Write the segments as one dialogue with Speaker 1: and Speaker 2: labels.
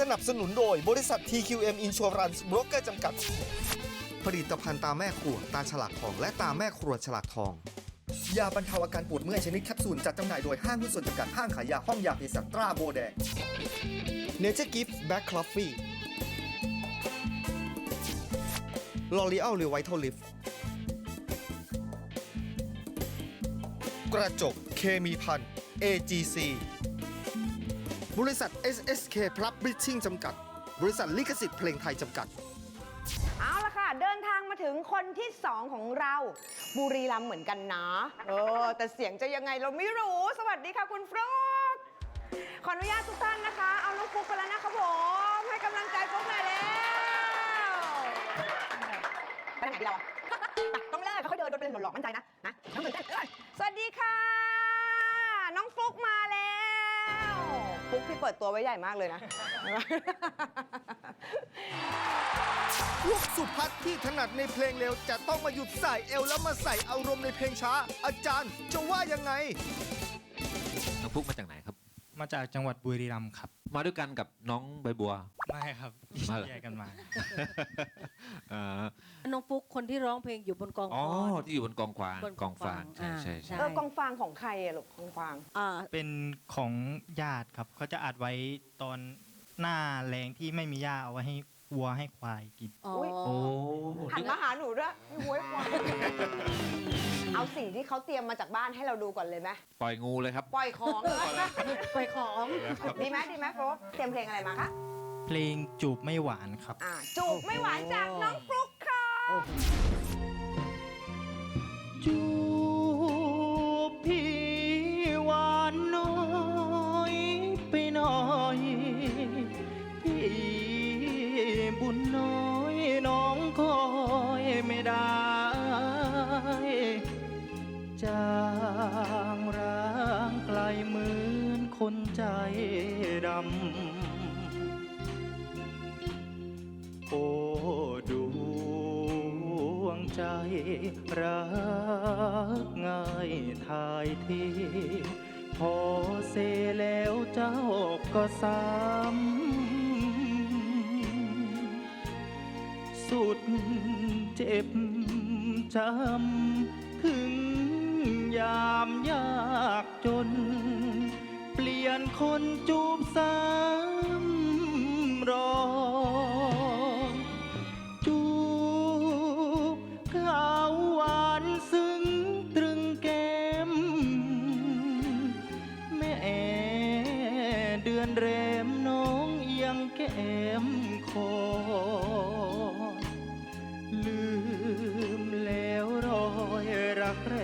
Speaker 1: สนับสนุนโดยบริษัท TQM Insurance Broker จำกัด ผลิตภัณฑ์ตาแม่ขวดตาฉลากทอง และตาแม่ครัวฉลากทอง ยาบรรเทาอาการปวดเมื่อยชนิดแคปซูลจัดจำหน่ายโดยห้างหุ้นส่วนจำกัดห้างขายยาห้องยาเภสัชตราโบแดง Nature Gift Black Coffee L'Oreal Revital Lift กระจกเคมีพัน AGC บริษัท SSK Publishing จำกัด บริษัทลิขสิทธิ์เพลงไทยจำกัด
Speaker 2: เอาละค่ะ เดินทางมาถึงคนที่สองของเรา บุรีรัมย์เหมือนกันนะ เออ แต่เสียงจะยังไงเราไม่รู้ สวัสดีค่ะคุณฟลุ๊กขออนุญาตทุกท่านนะคะ เอาน้องฟลุ๊กไปแล้วนะครับผมให้กำลังใจฟลุ๊กหน่อยแล้วไปไหนดีเราอะ ไปต้องเลิกค่อยๆเดินโดนเป็นหลอกๆมั่นใจนะนะต้องตื่นเต้นเอ้ยสวัสดีค่ะ น้องฟลุ๊กมาแล้วฟลุ๊กที่เปิดตัวไว้ใหญ่มากเลยนะ
Speaker 1: พวกสุพัฒน์ที่ถนัดในเพลงเร็ว จะต้องมาหยุดใส่เอวแล้วมาใส่อารมณ์ในเพลงช้า อาจารย์จะว่ายังไง
Speaker 3: น้องฟุกมาจากไหนครับ
Speaker 4: มาจากจังหวัดบุรีรัมย์ครับ
Speaker 3: มาด้วยกันกับน้องใบบัว
Speaker 4: ไม่ครับ
Speaker 3: มาเหรอ
Speaker 4: แยกกันมา
Speaker 3: อ่า
Speaker 5: น้องฟุกคนที่ร้องเพลงอยู่บนกอง
Speaker 3: อ๋อ
Speaker 5: ฟอน
Speaker 3: ที่อยู่บนกองฟาง
Speaker 5: บน
Speaker 3: กองฟางใช่
Speaker 5: อ่า
Speaker 3: ใช่ใช่
Speaker 2: เออกองฟางของใครอะลูกกองฟาง
Speaker 5: อ่า
Speaker 4: เป็นของญาติครับเขาจะอัดไว้ตอนหน้าแรงที่ไม่มีหญ้าเอาไว้ให้ วัวให้ควายกิน
Speaker 5: อ๋อ
Speaker 2: อุ๊ย
Speaker 3: โอ้
Speaker 2: หันมาหาหนูด้วยไม่หวยควายเอาสิ่งที่เขาเตรียมมาจากบ้านให้เราดูก่อนเลยไหม
Speaker 3: ปล่อยงูเลยครับ
Speaker 2: ปล่อยของเลย
Speaker 5: ไปของ
Speaker 2: ดีไหมดีไหมโฟกเตรียมเพลงอะไรมาคะ
Speaker 4: เพลงจูบไม่หวานครับ
Speaker 2: อ่าจูบไม่หวานจากน้องฟลุ๊กค่ะ
Speaker 4: รักง่ายทายเทพอเซแล้วเจ้าก็ซ้ำสุดเจ็บจำถึงยามยากจน เปลี่ยนคนจูบซ้ำรอ มคอลืมแล้วรอยรักแร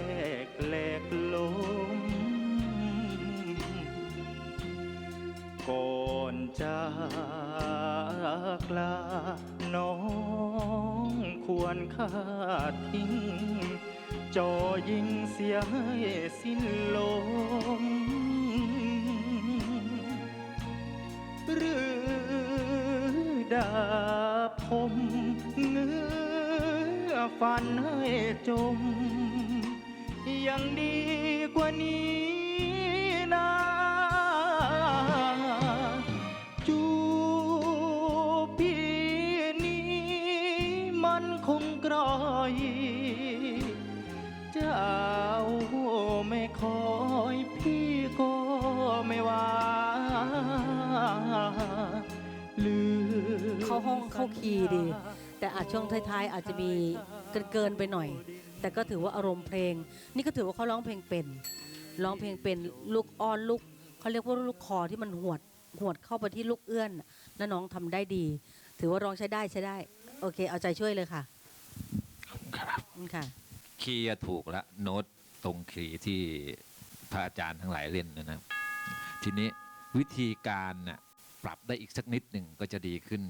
Speaker 4: กแหลกลมก่อนจากลาน้องควรค่าทิ้งจอยิงเสียให้สิ้นลม ดาผมเงื้อฟันให้จม ยังดีกว่านี้
Speaker 5: องเข้าคีย์ดี แต่อาจช่วงท้ายๆอาจจะมีเกินเกินๆไปหน่อย แต่ก็ถือว่าอารมณ์เพลง นี่ก็ถือว่าเขาร้องเพลงเป็นร้องเพลงเป็นลูกอ้อนลูกเขาเรียกว่าลูกคอที่มันหวดหวดเข้าไปที่ลูกเอื้อนน่ะแล้วน้องทำได้ดี ถือว่าร้องใช้ได้ใช้ได้ โอเค เอาใจช่วยเลยค่ะครับค่ะ
Speaker 3: คีย์อะถูกแล้วโน้ตตรงคีย์ที่พระอาจารย์ทั้งหลายเล่นนะนะทีนี้วิธีการน่ะปรับได้อีกสักนิดหนึ่งก็จะดีขึ้น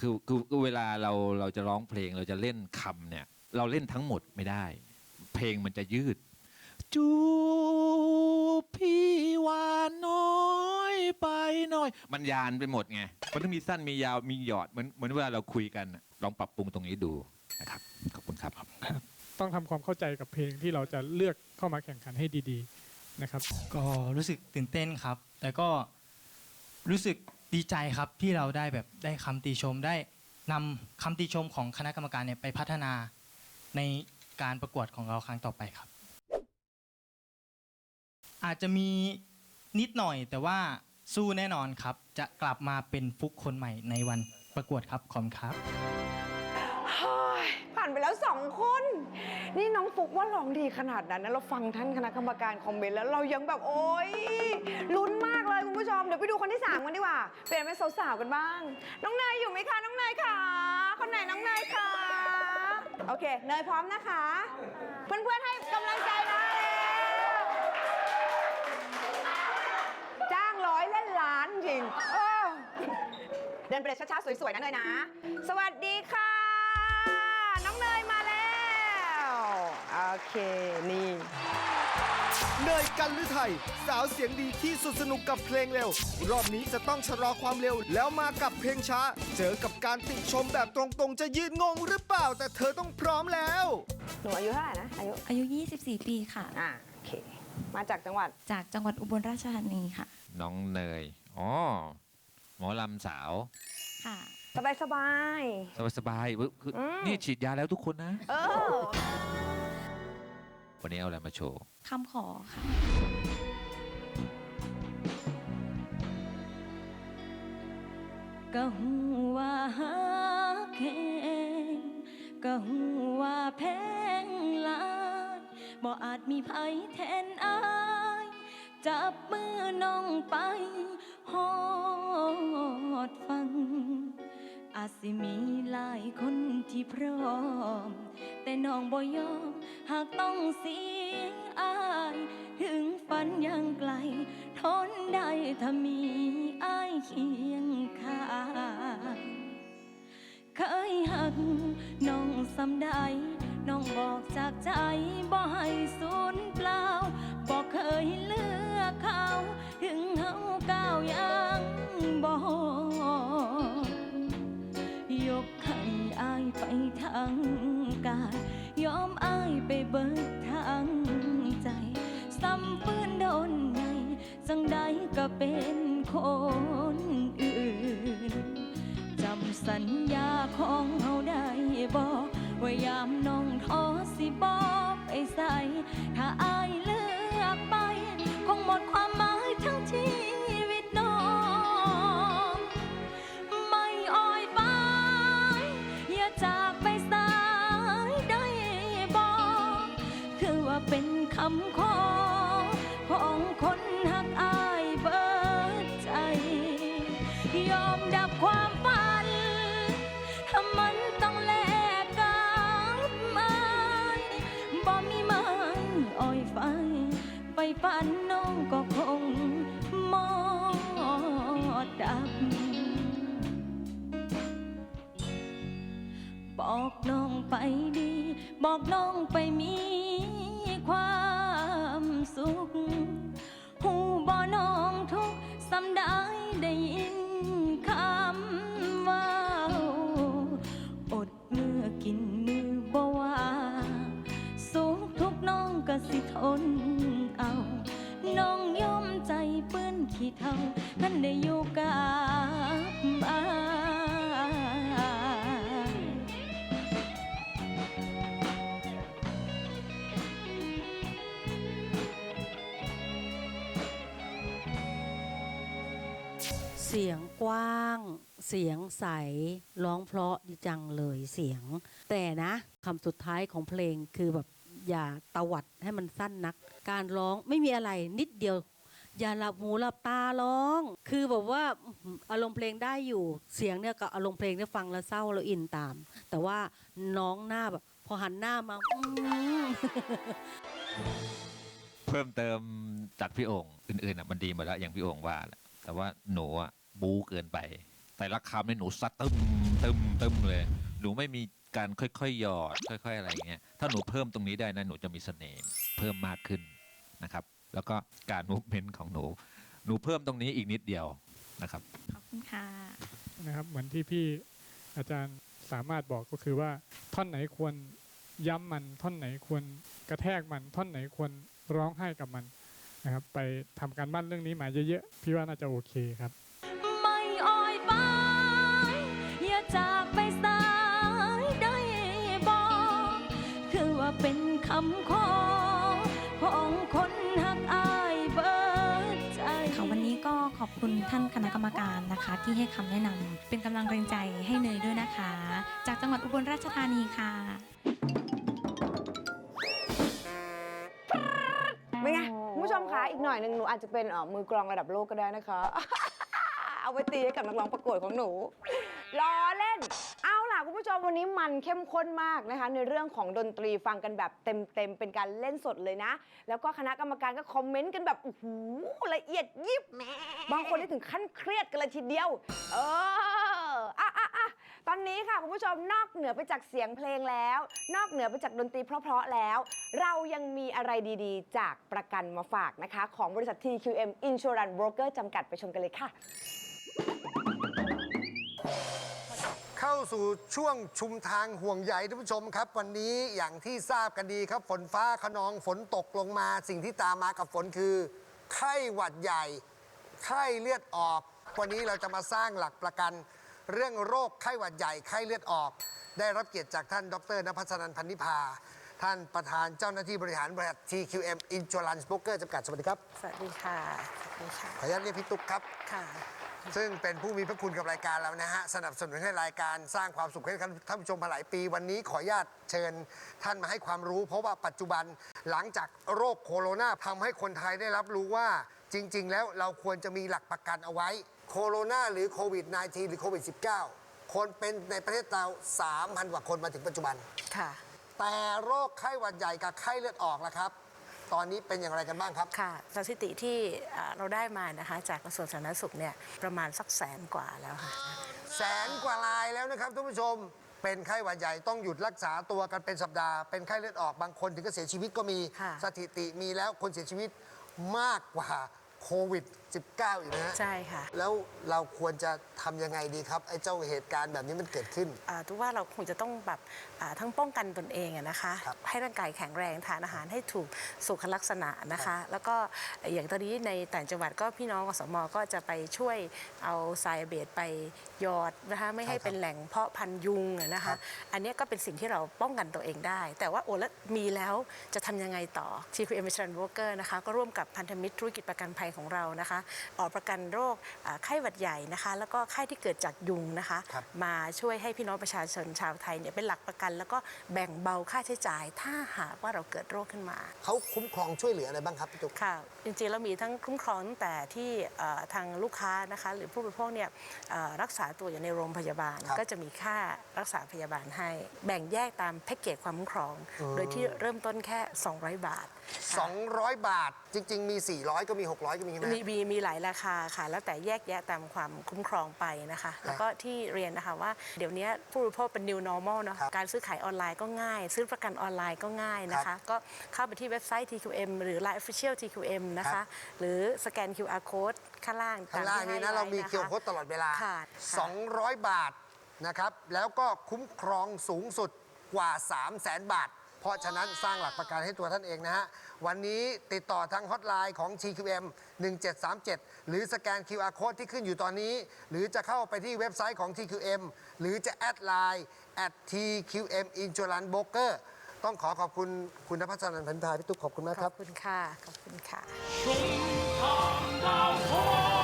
Speaker 3: คือคือคือเวลาเราเราจะร้องเพลงเราจะเล่นคำเนี่ย เราเล่นทั้งหมดไม่ได้ เพลงมันจะยืด จูบพี่หวานน้อยไปหน่อย มันยานไปหมดไงมันต้องมีสั้นมียาวมีหยอดเหมือนเหมือนเวลาเราคุยกันน่ะลองปรับปรุงตรงนี้ดูนะครับขอบคุณครับ
Speaker 6: ต้องทำความเข้าใจกับเพลงที่เราจะเลือกเข้ามาแข่งขันให้ดีๆนะครับ
Speaker 4: ก็รู้สึกตื่นเต้นครับ แต่ก็รู้สึก ดีใจครับที่เราได้แบบได้คำติชมได้นำคำติชมของคณะกรรมการเนี่ยไปพัฒนาในการประกวดของเราครั้งต่อไปครับ อาจจะมีนิดหน่อยแต่ว่าสู้แน่นอนครับ จะกลับมาเป็นฟุกคนใหม่ในวันประกวดครับขอบคุณครับ
Speaker 2: เฮ้ยผ่านไปแล้วสองคน นี่น้องฟุกว่ารองดีขนาดนั้นนะเราฟังท่านคณะกรรมการคอมเมนต์แล้วเรายังแบบโอ๊ยลุ้นมาก เลยคุณผู้ชม เดี๋ยวไปดูคนที่3กันดีกว่า เปลี่ยนเป็นสาวๆกันบ้าง น้องเนยอยู่ไหมคะน้องเนยค่ะคนไหนน้องเนยคะโอเคเนยพร้อมนะคะ เพื่อนๆให้กำลังใจนะจ้างร้อยเล่นล้านจริงเออเดินไปเลยช้าๆสวยๆนะเนยนะ สวัสดีค่ะ น้องเนยมาแล้ว โอเคนี่
Speaker 1: เนยกันฤทัยสาวเสียงดีที่สุดสนุกกับเพลงเร็ว รอบนี้จะต้องชะลอความเร็วแล้วมากับเพลงช้า เจอกับการติชมแบบตรงๆ จะยืนงงหรือเปล่า แต่เธอต้องพร้อมแล้ว
Speaker 2: หนูอายุเท่าไหร่นะอายุ
Speaker 7: อายุ 24 ปีค่ะ
Speaker 2: อ่าโอเค มาจากจังหวัด
Speaker 7: จากจังหวัดอุบลราชธานีค่ะ
Speaker 3: น้องเนย อ๋อ หมอลำสาว
Speaker 7: ค่ะ
Speaker 2: สบายสบาย
Speaker 3: สบายสบายๆเว้ยคืออ
Speaker 2: ม
Speaker 3: นี่ฉีดยาแล้วทุกคนนะ
Speaker 2: ๆเออ
Speaker 3: วันนี้เอาอะไรมาโชว์
Speaker 7: คำขอค่ะ
Speaker 8: ก็หูว่าฮักแหงก็หูว่าแพงหลายบ่อาจมีภัยแทนอาย จับมือน้องไปฮอดฟังอา จสิมีหลายคนที่พร้อม แต่น้องบ่ยอมหากต้องเสียอาย ถึงฝันยังไกล ทนได้ถ้ามีอายเคียงข้างเคยหักน้องสำใดน้องบอกจากใจบ่ให้สูญเปล่าบอกเคยเลือกเขา ถึงเฮาก้าวยังบ่ ทางกายยอมอายไปเบิดทางใจซ้ำปืนโดนในจังใดก็เป็นคนอื่นจำสัญญาของเฮาได้บอกว่ายามน้องท้อสิบอกไปใส่ถ้าอายเลือกไป คงหมดความหมายทั้งชี คำขอของคนหักอายเบิดใจ ยอมดับความฝันถ้ามันต้องแลกกับมันบ่มีไม้อ่อยไฟ ไปฝันน้องก็คงมอดดับบอกน้องไปดี บอกน้องไปมี ความสุขหูบ่น้องทุกสำได้ได้ยินคำว่าอดมือกินมือบ่ว่าสุขทุกน้องก็สิทนเอา น้องยอมใจเปื้อนขี้เท่าท่านได้อยู่กับ
Speaker 5: ว้าง เสียงใส ร้องเพราะดีจังเลยเสียง แต่นะคำสุดท้ายของเพลงคือแบบอย่าตวัดให้มันสั้นนัก การร้องไม่มีอะไรนิดเดียว อย่าหลับหูหลับตาร้อง คือแบบว่าอารมณ์เพลงได้อยู่ เสียงเนี่ยกับอารมณ์เพลงเนี่ยฟังแล้วเศร้าแล้วอินตาม แต่ว่าน้องหน้าแบบพอหันหน้ามาอื้อ
Speaker 3: เพิ่มเติมจากพี่โองค์อื่นๆอะมันดีหมดแล้วอย่างพี่โองค์ว่าแหละแต่ว่าหนูอะ บู๊เกินไป แต่ละคำเนี่ยหนูซัดตึมตึมตึมเลย หนูไม่มีการค่อยๆหยอด ค่อย ๆ อะไรอย่างเงี้ย ถ้าหนูเพิ่มตรงนี้ได้นะหนูจะมีเสน่ห์เพิ่มมากขึ้นนะครับ แล้วก็การมูฟเมนต์ของหนู หนูเพิ่มตรงนี้อีกนิดเดียวนะครับ
Speaker 7: ขอบคุณค่ะ
Speaker 6: นะครับ เหมือนที่พี่อาจารย์สามารถบอกก็คือว่า ท่อนไหนควรย้ำมัน ท่อนไหนควรกระแทกมัน ท่อนไหนควรร้องไห้กับมันนะครับ ไปทำการบ้านเรื่องนี้มาเยอะๆ พี่ว่าน่าจะโอเคครับ
Speaker 8: จากไปสายได้บอกคือว่าเป็นคำขอของคนหักอายเบิดใจ
Speaker 7: ค่ะวันนี้ก็ขอบคุณท่านคณะกรรมการนะคะ ที่ให้คำแนะนำเป็นกำลังแรงใจให้เนยด้วยนะคะ จากจังหวัดอุบลราชธานีค่ะ
Speaker 2: เป็นไงคุณผู้ชมคะอีกหน่อยหนึ่งหนูอาจจะเป็นเอ่อมือกลองระดับโลกก็ได้นะคะ เอาไว้ตีให้กับนักร้องประกวดของหนู ล้อเล่น เอาล่ะคุณผู้ชมวันนี้มันเข้มข้นมากนะคะ ในเรื่องของดนตรีฟังกันแบบเต็มๆเป็นการเล่นสดเลยนะ แล้วก็คณะกรรมการก็คอมเมนต์กันแบบโอ้โหละเอียดยิบบางคนได้ถึงขั้นเครียดกันเลยทีเดียว เอออะอะอะตอนนี้ค่ะคุณผู้ชมนอกเหนือไปจากเสียงเพลงแล้ว นอกเหนือไปจากดนตรีเพราะๆแล้ว เรายังมีอะไรดีๆ จากประกันมาฝากนะคะ ของบริษัท TQM Insurance Broker จำกัดไปชมกันเลยค่ะ
Speaker 9: เข้าสู่ช่วงชุมทางห่วงใยท่านผู้ชมครับ วันนี้อย่างที่ทราบกันดีครับ ฝนฟ้าขนองฝนตกลงมาสิ่งที่ตามมากับฝนคือ ไข้หวัดใหญ่ ไข้เลือดออก วันนี้เราจะมาสร้างหลักประกัน เรื่องโรคไข้หวัดใหญ่ไข้เลือดออก ได้รับเกียรติจากท่าน ดรนภัสนันท์พันนิพาท่านประธานเจ้าหน้าที่บริหารบริษัท TQM Insurance Broker จำกัดสวัสดีครับ
Speaker 10: สวัสดีค่ะ สวัสดีค่ะ
Speaker 9: ขออนุญาตเรียกพี่ตุ๊กครับ
Speaker 10: ค่ะ
Speaker 9: ซึ่งเป็นผู้มีพระคุณกับรายการเรานะฮะสนับสนุนให้รายการสร้างความสุขให้ท่านผู้ชมมาหลายปี วันนี้ขออนุญาตเชิญท่านมาให้ความรู้ เพราะว่าปัจจุบันหลังจากโรคโคโรนาทำให้คนไทยได้รับรู้ว่าจริง ๆ แล้วเราควรจะมีหลักประกันเอาไว้ โคโรนาหรือโควิด -19 หรือโควิด -19 คนเป็นในประเทศเรา3,000กว่าคนมาถึงปัจจุบัน
Speaker 10: ค่ะ
Speaker 9: แต่โรคไข้หวัดใหญ่กับไข้เลือดออกล่ะครับ ตอนนี้เป็นอย่างไรกันบ้างครับ
Speaker 10: ค่ะสถิติที่อ่าเราได้มานะคะจากกระทรวงสาธารณสุขเนี่ยประมาณสักแสนกว่าแล้วค่ะ
Speaker 9: แสนกว่ารายแล้วนะครับท่านผู้ชม เป็นไข้หวัดใหญ่ต้องหยุดรักษาตัวกันเป็นสัปดาห์ เป็นไข้เลือดออกบางคนถึงก็เสียชีวิตก็มี
Speaker 10: ค่ะ
Speaker 9: สถิติมีแล้วคนเสียชีวิตมากกว่าโควิด -19 อีกนะฮะ
Speaker 10: ใช่ค่ะ
Speaker 9: แล้วเราควรจะทำยังไงดีครับ ไอ้เจ้าเหตุการณ์แบบนี้มันเกิดขึ้น
Speaker 10: อ่าทุกว่าเราคงจะต้องแบบอ่าทั้งป้องกันตนเองอะนะคะ
Speaker 9: ครับ
Speaker 10: ให้ร่างกายแข็งแรงทานอาหารให้ถูกสุขลักษณะนะคะ แล้วก็อย่างตอนนี้ในต่างจังหวัดก็พี่น้องอสมก็จะไปช่วยเอาไซเบตไปหยอดนะคะไม่ให้เป็นแหล่งเพาะพันธุ์ยุงอะนะคะ อันเนี้ยก็เป็นสิ่งที่เราป้องกันตัวเองได้ แต่ว่าโอ้แล้วมีแล้วจะทำยังไงต่อ TQM Insurance Broker นะคะก็ร่วมกับพันธมิตรธุรกิจประกันภัยของเรานะคะออกประกันโรคอ่าไข้หวัดใหญ่นะคะ แล้วก็ไข้ที่เกิดจากยุงนะคะ
Speaker 9: ครับ
Speaker 10: มาช่วยให้พี่น้องประชาชนชาวไทยเนี่ยเป็นหลักประกัน แล้วก็แบ่งเบาค่าใช้จ่าย ถ้าหากว่าเราเกิดโรคขึ้นมา
Speaker 9: เขาคุ้มครองช่วยเหลืออะไรบ้างครับพี่ตุ๊ก
Speaker 10: ค่ะจริงๆแล้วมีทั้งคุ้มครองตั้งแต่ที่เอ่อทางลูกค้านะคะหรือผู้บริโภคเนี่ยเอ่อรักษาตัวอยู่ในโรงพยาบาล
Speaker 9: ครับ
Speaker 10: ก็จะมีค่ารักษาพยาบาลให้ แบ่งแยกตามแพ็กเกจความคุ้มครอง
Speaker 9: อืม
Speaker 10: โดยที่เริ่มต้นแค่ 200 บาทค่ะ
Speaker 9: 200 บาทจริง ๆ มี 400 ก็มี 600 ก็มีใช่ไหม
Speaker 10: มีมีมีหลายราคาค่ะ แล้วแต่แยกแยะตามความคุ้มครองไปนะคะ แล้วก็ที่เรียนนะคะว่าเดี๋ยวนี้ผู้บริโภคเป็น new normal เนอะ
Speaker 9: ครับ
Speaker 10: การซื้อขายออนไลน์ก็ง่าย ซื้อประกันออนไลน์ก็ง่ายนะ
Speaker 9: ครั
Speaker 10: คะ
Speaker 9: บ
Speaker 10: ก็เข้าไปที่เว็บไซต์ TQM หรือ Line Official TQM นะ
Speaker 9: ครั
Speaker 10: คะ
Speaker 9: บ
Speaker 10: หรือสแกน QR code ข้างล่าง
Speaker 9: ข้างล่างนี้นะ
Speaker 10: ตมที่ให้
Speaker 9: เรามี
Speaker 10: ไว้ะะ
Speaker 9: เคียวโคดตลอดเวลา
Speaker 10: ค่ะ
Speaker 9: 200 บาทนะครับแล้วก็คุ้มครองสูงสุดกว่า 3 0 0แสนบาท เพราะฉะนั้นสร้างหลักประกันให้ตัวท่านเองนะฮะ วันนี้ติดต่อทางฮอตไลน์ของ TQM 1737 หรือสแกน QR code ที่ขึ้นอยู่ตอนนี้ หรือจะเข้าไปที่เว็บไซต์ของ TQM หรือจะแอดไลน์ at TQM Insurance Broker ต้องขอขอบคุณคุณนภัสนันท์พันธาพี่ตุ๊กขอบคุณมาก
Speaker 10: ข
Speaker 9: ครั
Speaker 10: อบ บคุณค่ะ ขอบคุณค่ะ
Speaker 11: ชมทาง